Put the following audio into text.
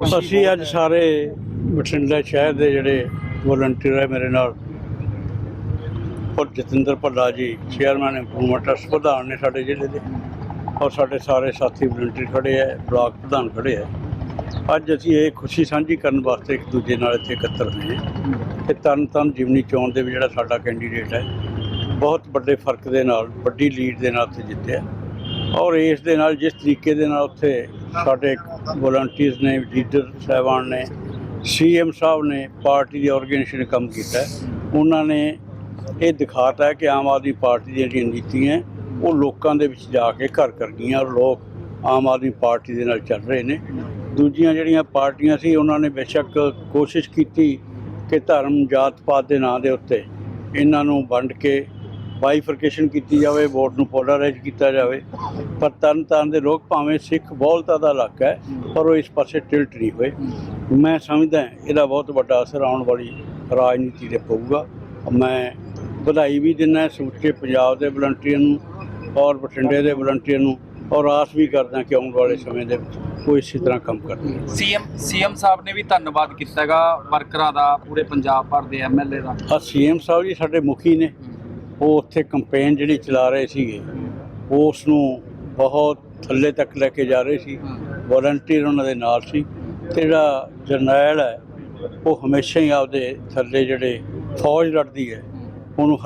ਅਸੀਂ ਅੱਜ ਸਾਰੇ ਬਠਿੰਡਾ ਸ਼ਹਿਰ ਦੇ ਜਿਹੜੇ ਵੋਲੰਟੀਅਰ ਹੈ ਮੇਰੇ ਨਾਲ ਔਰ ਜਤਿੰਦਰ ਭੱਲਾ ਜੀ ਚੇਅਰਮੈਨ ਇੰਪਰੂਵਮੈਂਟ ਟਰਸਟ ਪ੍ਰਧਾਨ ਨੇ ਸਾਡੇ ਜ਼ਿਲ੍ਹੇ ਦੇ ਔਰ ਸਾਡੇ ਸਾਰੇ ਸਾਥੀ ਵੋਲੰਟੀਅਰ ਖੜੇ ਹੈ ਬਲਾਕ ਪ੍ਰਧਾਨ ਖੜੇ ਹੈ। ਅੱਜ ਅਸੀਂ ਇਹ ਖੁਸ਼ੀ ਸਾਂਝੀ ਕਰਨ ਵਾਸਤੇ ਇੱਕ ਦੂਜੇ ਨਾਲ ਇੱਥੇ ਇਕੱਤਰ ਹੋਏ ਕਿ ਤਨ ਤਨ ਜਿਮਨੀ ਚੋਣ ਦੇ ਵਿੱਚ ਜਿਹੜਾ ਸਾਡਾ ਕੈਂਡੀਡੇਟ ਹੈ ਬਹੁਤ ਵੱਡੇ ਫ਼ਰਕ ਦੇ ਨਾਲ ਵੱਡੀ ਲੀਡ ਦੇ ਨਾਲ ਉੱਥੇ ਜਿੱਤਿਆ। ਔਰ ਇਸ ਦੇ ਨਾਲ ਜਿਸ ਤਰੀਕੇ ਦੇ ਨਾਲ ਉੱਥੇ ਸਾਡੇ ਵਲੰਟੀਅਰਸ ਨੇ ਲੀਡਰ ਸਾਹਿਬਾਨ ਨੇ ਸੀਐਮ ਸਾਹਿਬ ਨੇ ਪਾਰਟੀ ਦੀ ਆਰਗੇਨਾਈਜੇਸ਼ਨ ਕੰਮ ਕੀਤਾ। ਉਹਨਾਂ ਨੇ ਇਹ ਦਿਖਾਤਾ ਹੈ ਕਿ ਆਮ ਆਦਮੀ ਪਾਰਟੀ ਦੀਆਂ ਜਿਹੜੀਆਂ ਨੀਤੀਆਂ, ਉਹ ਲੋਕਾਂ ਦੇ ਵਿੱਚ ਜਾ ਕੇ ਘਰ ਕਰ ਗਈਆਂ ਔਰ ਲੋਕ ਆਮ ਆਦਮੀ ਪਾਰਟੀ ਦੇ ਨਾਲ ਚੱਲ ਰਹੇ ਨੇ। ਦੂਜੀਆਂ ਜਿਹੜੀਆਂ ਪਾਰਟੀਆਂ ਸੀ, ਉਹਨਾਂ ਨੇ ਬੇਸ਼ੱਕ ਕੋਸ਼ਿਸ਼ ਕੀਤੀ ਕਿ ਧਰਮ ਜਾਤ ਪਾਤ ਦੇ ਨਾਂ ਦੇ ਉੱਤੇ ਇਹਨਾਂ ਨੂੰ ਵੰਡ ਕੇ ਬਾਈਫਰਕੇਸ਼ਨ ਕੀਤੀ ਜਾਵੇ ਵੋਟ ਨੂੰ ਪੋਲਰਾਈਜ਼ ਕੀਤਾ ਜਾਵੇ ਪਰ ਤਰਨ ਤਾਰਨ ਦੇ ਲੋਕ ਭਾਵੇਂ ਸਿੱਖ ਬਹੁਲਤਾ ਦਾ ਇਲਾਕਾ ਹੈ ਪਰ ਉਹ ਇਸ ਪਾਸੇ ਟਿਲਟ ਨਹੀਂ ਹੋਏ। ਮੈਂ ਸਮਝਦਾ ਇਹਦਾ ਬਹੁਤ ਵੱਡਾ ਅਸਰ ਆਉਣ ਵਾਲੀ ਰਾਜਨੀਤੀ ਤੇ ਪਊਗਾ। ਮੈਂ ਵਧਾਈ ਵੀ ਦਿੰਦਾ ਸਮੁੱਚੇ ਪੰਜਾਬ ਦੇ ਵਲੰਟੀਅਰ ਨੂੰ ਔਰ ਬਠਿੰਡੇ ਦੇ ਵਲੰਟੀਅਰ ਨੂੰ ਔਰ ਆਸ ਵੀ ਕਰਦਾ ਕਿ ਆਉਣ ਵਾਲੇ ਸਮੇਂ ਦੇ ਵਿੱਚ ਉਹ ਇਸੇ ਤਰ੍ਹਾਂ ਕੰਮ ਕਰਨਗੇ ਸੀਐਮ ਸੀਐਮ ਸਾਹਿਬ ਨੇ ਵੀ ਧੰਨਵਾਦ ਕੀਤਾ ਹੈਗਾ ਵਰਕਰਾਂ ਦਾ ਪੂਰੇ ਪੰਜਾਬ ਭਰ ਦੇ ਐਮਐਲਏ ਦਾ। ਆ ਸੀਐਮ ਸਾਹਿਬ ਜੀ ਸਾਡੇ ਮੁਖੀ ਨੇ। ਉਹ ਉੱਥੇ ਕੰਪੇਨ ਜਿਹੜੀ ਚਲਾ ਰਹੇ ਸੀਗੇ ਉਸ ਨੂੰ ਬਹੁਤ ਥੱਲੇ ਤੱਕ ਲੈ ਕੇ ਜਾ ਰਹੇ ਸੀ। ਵੋਲੰਟੀਅਰ ਉਹਨਾਂ ਦੇ ਨਾਲ ਸੀ ਤੇ ਜਿਹੜਾ ਜਰਨੈਲ ਹੈ, ਉਹ ਹਮੇਸ਼ਾ ਹੀ ਆਪਦੇ ਥੱਲੇ ਜਿਹੜੇ ਫੌਜ ਲੜਦੀ ਹੈ, ਉਹਨੂੰ